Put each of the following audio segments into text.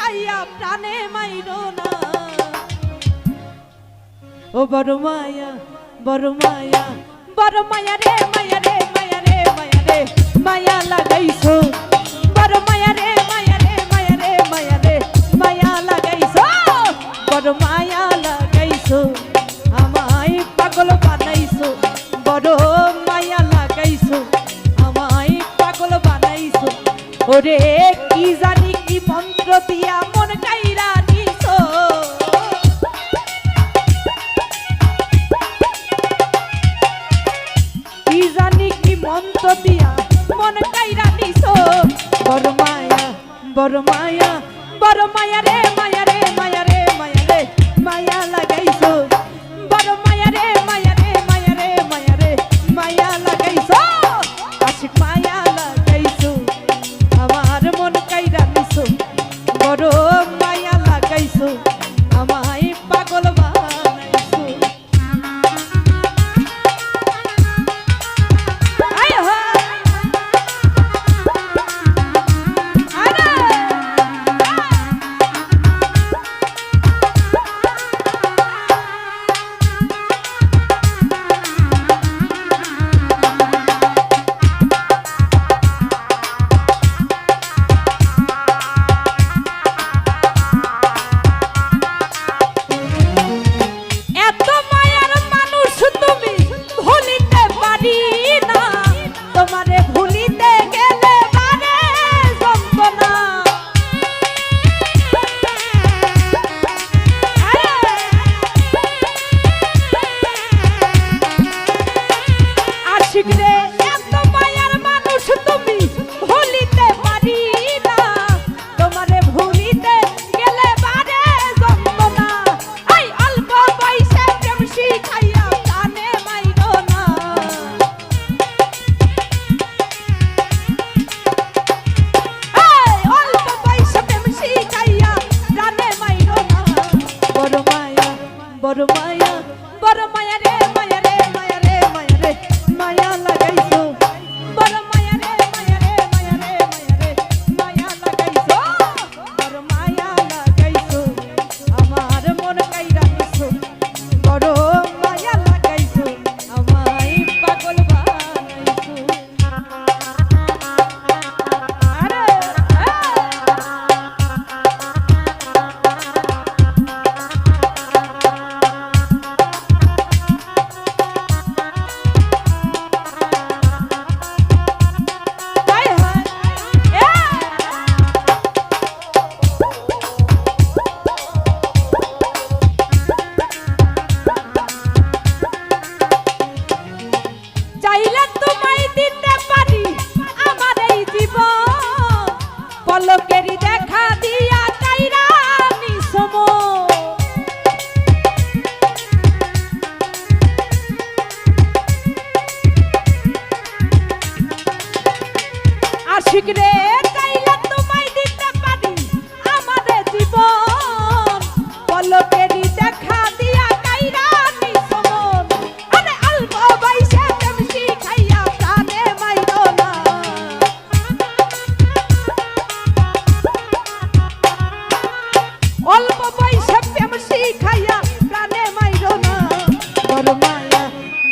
খাইয়া প্রাণে মাইরো না। ও বড় মায়া বড় মায়া বড় মায়া রে মায়া রে মায়া রে মায়া রে, মায়া লাগাইছো। বড় মায়া রে মায়া রে মায়া রে মায়া রে, মায়া লাগাইছো। বড় মায়া লাগাইছো, আমায় পাগল বানাইছো। বড় মায়া লাগাইছো, আমায় পাগল বানাইছো। ওরে Rodiam.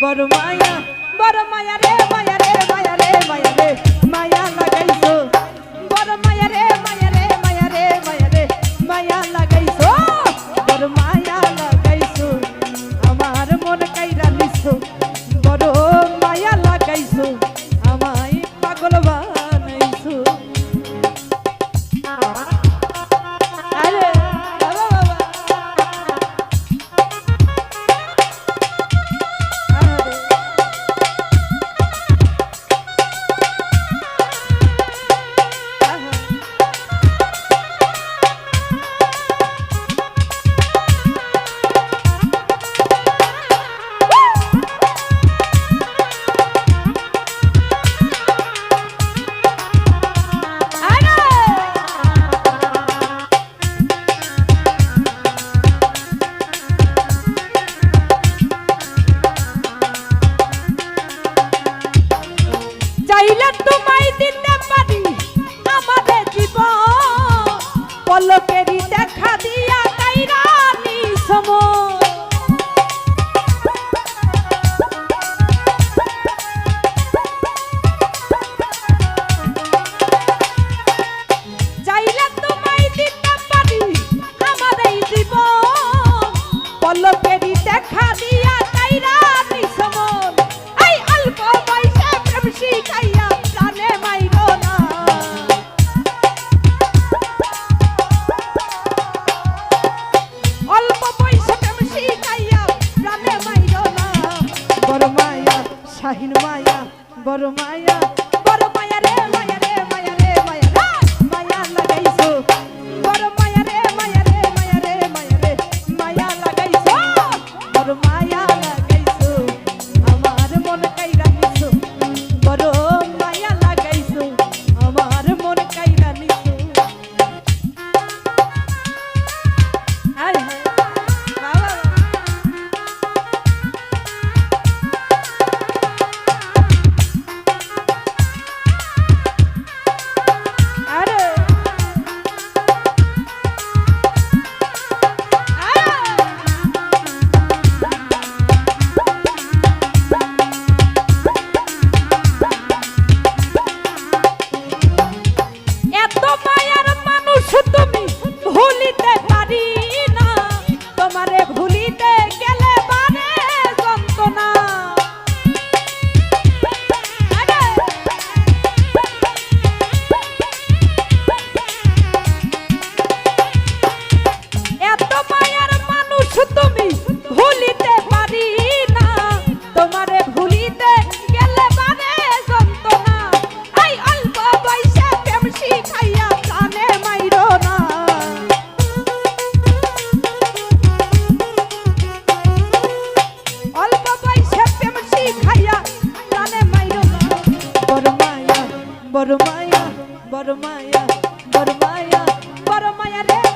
বড় মায়া বড় মায়া রে মায়া রে মায়া রে মায়া রে, মায়া লাগাইছো বড় মায়া রে, মায়া পলকেরই মায়া বড় মায়া বড় মায়া রে।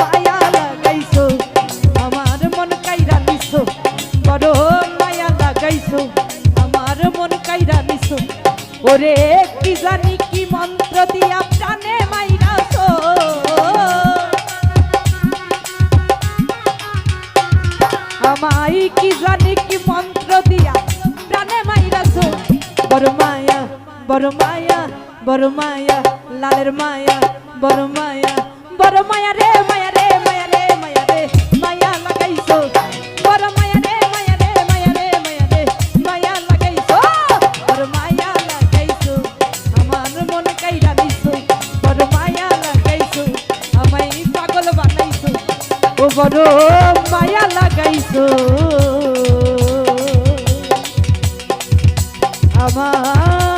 মায়া লাগাইছো মায়া লাগাইছো ওরে, কি জানি কি মন্ত্র দিয়া প্রাণে মাইরাছো। আমাই কি জানি কি মন্ত্র দিয়া প্রাণে মাইরাছো। বড় মায়া বড় মায়া বড় মায়া, লালের মায়া, বড় মায়া বড় মায়া রে মায়া রে মায়া রে মায়া রে, মায়া লাগাইছো। বড় মায়া রে মায়া রে মায়া রে মায়া রে, মায়া লাগাইছো। বড় মায়া লাগাইছো, আমার মন কাইরা দিছো। বড় মায়া লাগাইছো, আমায় পাগল বানাইছো। ও বড় মায়া লাগাইছো। আমার